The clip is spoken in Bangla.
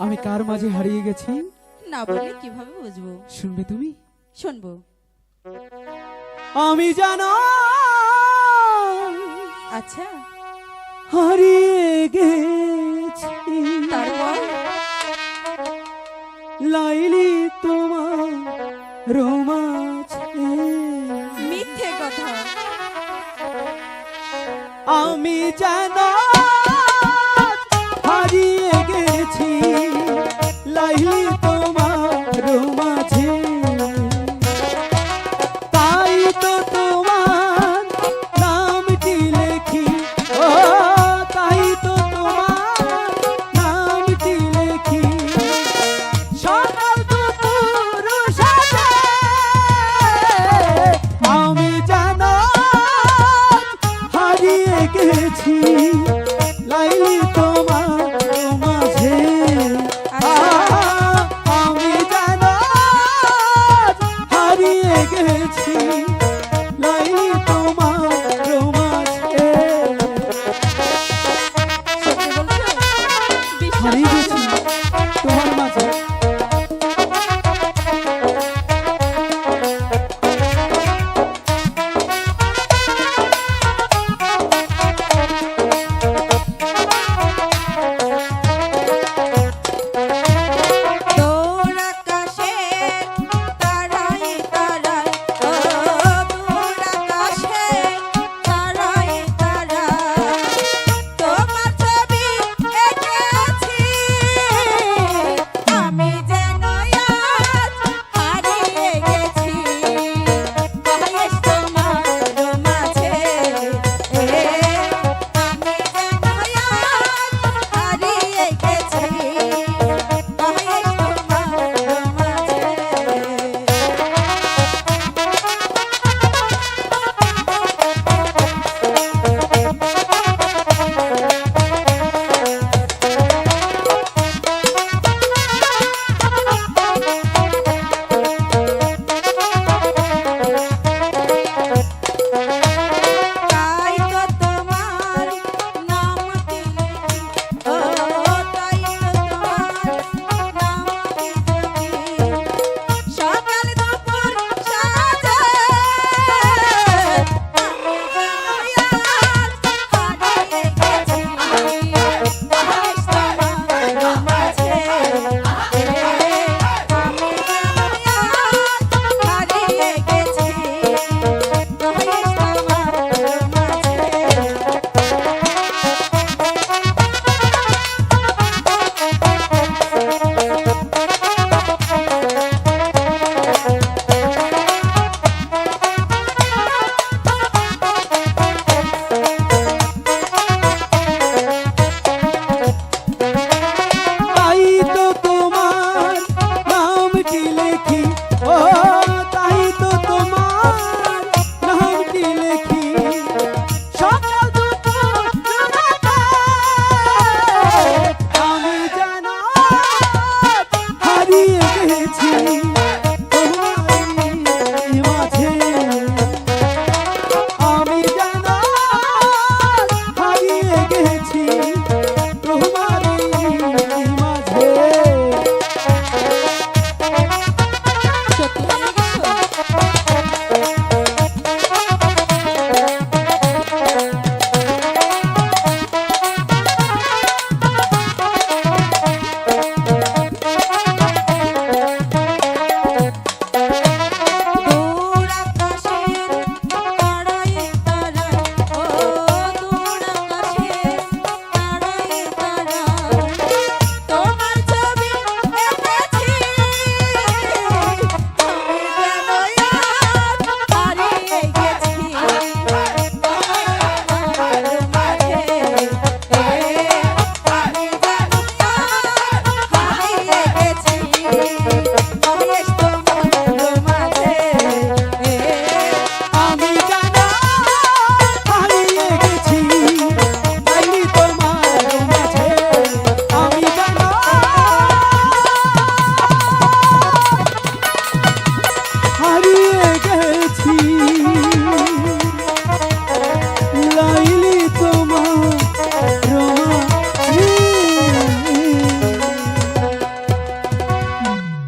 আমি কার মাঝে হারিয়ে গেছি? না বলে কীভাবে বুঝব? শুনবে তুমি? শুনব। আমি জানো আচ্ছা। হারিয়ে গেছি। তারপর? লাইলি তোমার রোমাছে মিথ্যে কথা। আমি জানো লাইলি তোমার